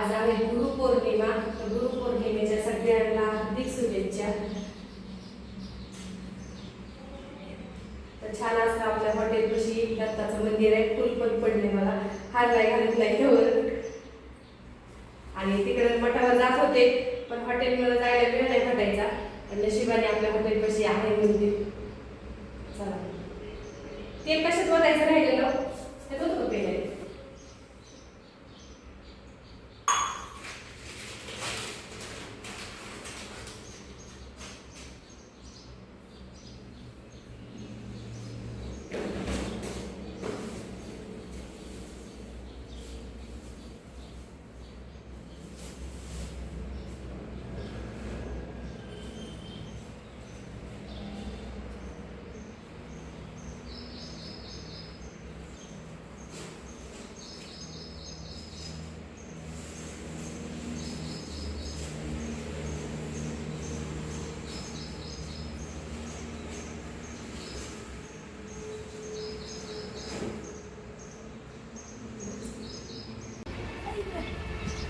आज आहे गुरुपौर्णिमा तर गुरुपौर्णिमेच्या सगळ्यांना हार्दिक शुभेच्छा. तर छान असं आपल्या हॉटेल कशी दत्ताचं मंदिर आहे फुल पण पडले मला. हार नाही घालत नाही घेऊन आणि तिकडे मठावर जात होते पण हॉटेलमध्ये जायला वेळ नाही भेटायचा. पण नशिबाने आपल्या हॉटेलपाशी आहे मंदिर. चला. ते कशात बघायचं राहिलेलं ते होतं पेन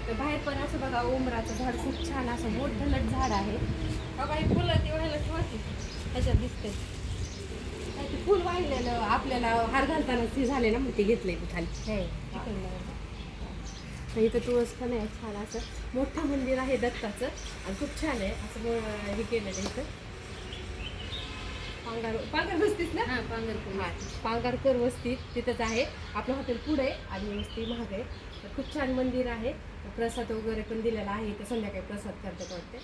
तर बाहेर पण असं बघा उमराचं झाड खूप छान असं मोठं लट झाड आहे. बघा हे फुलं ते व्हायला ठेवते ह्याच्यात दिसते. ते फुल वाहिलेलं आपल्याला हार घालताना ते झाले ना मग ते घेतलंय ते खाली. तर इथं तुळस पण आहे छान असं. मोठं मंदिर आहे दत्ताचं. आणि खूप छान आहे असं हे केलेलं इथं. पांगार पांगार वस्तीच ना? हा पांगरपूर हा पांगारकर वस्ती तिथंच आहे. आपलं हॉटेल पुढे आहे आणि वस्ती महाग आहे. तर खूप छान मंदिर आहे. प्रसाद वगैरे पण दिलेला आहे इथं. संध्याकाळी प्रसाद करतात वाटते.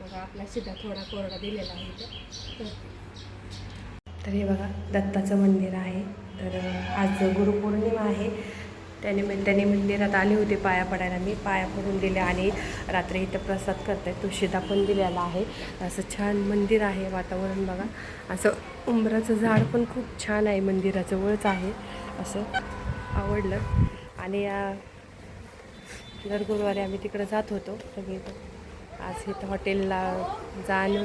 मग आपला शिदा थोडा कोरडा दिलेला आहे इथं. तर हे बघा दत्ताचं मंदिर आहे. तर आज गुरुपौर्णिमा आहे. त्यानिमित्ताने मंदिरात आले होते पाया पडायला. मी पाया पडून दिल्या आणि रात्री इथं प्रसाद करताय. तुळशीदा पण दिलेला आहे. असं छान मंदिर आहे वातावरण बघा. असं उंबराचं झाड पण खूप छान आहे मंदिराजवळच आहे. असं आवडलं. आणि या दर गुरुवारी आम्ही तिकडं जात होतो. सगळी आज इथं हॉटेलला जाणं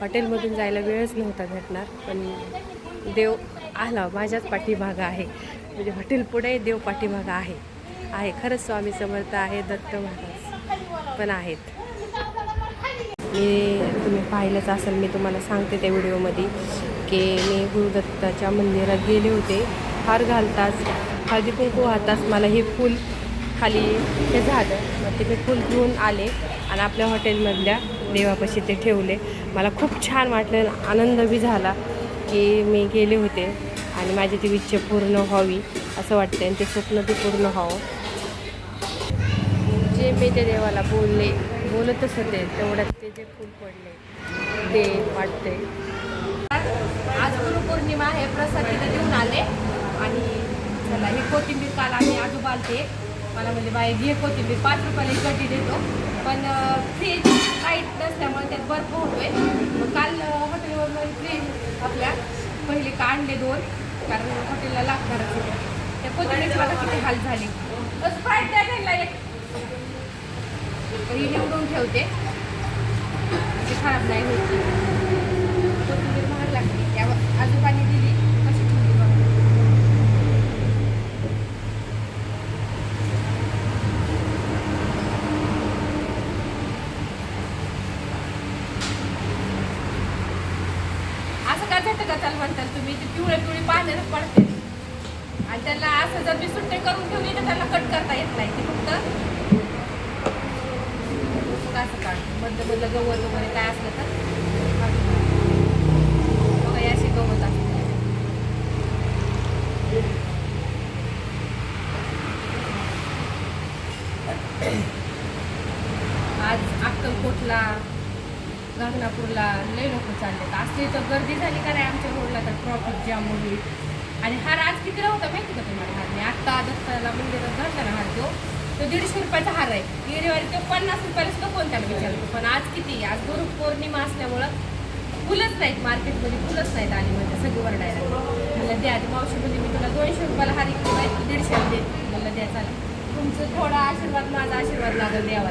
हॉटेलमधून जायला वेळच नव्हता भेटणार. पण देव आला. माझ्याच पाठीभागा आहे. म्हणजे हॉटेल पुढे देव पाठीमागं आहे. आहे. खरंच स्वामी समर्थ आहे दत्त महाराज पण आहेत. मी तुम्ही पाहिलंच असेल मी तुम्हाला सांगते त्या व्हिडिओमध्ये की मी गुरुदत्ताच्या मंदिरात गेले होते. हार घालताच हळदी कुंकू वाहताच मला हे फूल खाली हे झालं. मग ते मी फूल घेऊन आले आणि आपल्या हॉटेलमधल्या देवापाशी ते ठेवले. मला खूप छान वाटलं आनंद बी झाला की मी गेले होते. आणि माझी ती इच्छा पूर्ण व्हावी असं वाटतं आणि ते स्वप्न ते पूर्ण व्हावं. जे मी त्या देवाला बोलले बोलतच होते तेवढ्यात ते जे फूल पडले ते वाटते आज गुरुपौर्णिमा हे प्रसाद तिथे देऊन आले. आणि चला ही कोथिंबीर काल आम्ही आजोबा आलते मला म्हणजे बाई घे कोथिंबीर पाच रुपयाला एक गड्डी देतो. पण फ्रीज लाइट नसल्यामुळे त्यात बर्फ होतोय. मग काल हॉटेलवर फ्रीज आपल्या पहिले काढले दोन. कारण हॉटेलला लागणारच त्या कोथिंबीरची बघा किती हाल झाली. स्प्राईट द्या घ्यायला एक. निवडून ठेवते ती खराब नाही होती कोथिंबीर महाग लागते त्या आजोबांनी दिली कशी ठेवली बघा असं का झटक गचाल म्हणताल तुम्ही? ते पिवळे पिवळे पाण्यानं पडते. आणि त्याला असं जर मी सुट्टे करून ठेवली तर त्याला कट करता येत नाही. ते फक्त असं काढ मधलं मधलं गवत वगैरे काय असलं तर बघा हे अशी गवत असते आज अक्कलकोटला गांगणापूरला लय लोक चालले असली तर गर्दी झाली का नाही आमच्या रोडला तर ट्रॉफिक जाम होईल आणि हार आज कितीला होता माहिती का तुम्हाला? हार मी आत्ता दत्ताला मंदिरात घातला ना हार तो तो दीडशे रुपयाचा हार आहे. गेलीवारी तो पन्नास रुपयाला सुद्धा कोणत्याला विचारतो? पण आज किती आज गुरु पौर्णिमा असल्यामुळं फुलंच नाहीत मार्केटमध्ये फुलंच नाहीत आली म्हणजे सगळी वरडायला. मला द्या मावशीमध्ये मावशी म्हणजे मी तुला दोनशे रुपयाला हार इकडे आहे दीडशेला देते मला द्या चालेल. तुमचं थोडा आशीर्वाद माझा आशीर्वाद लागेल द्यावा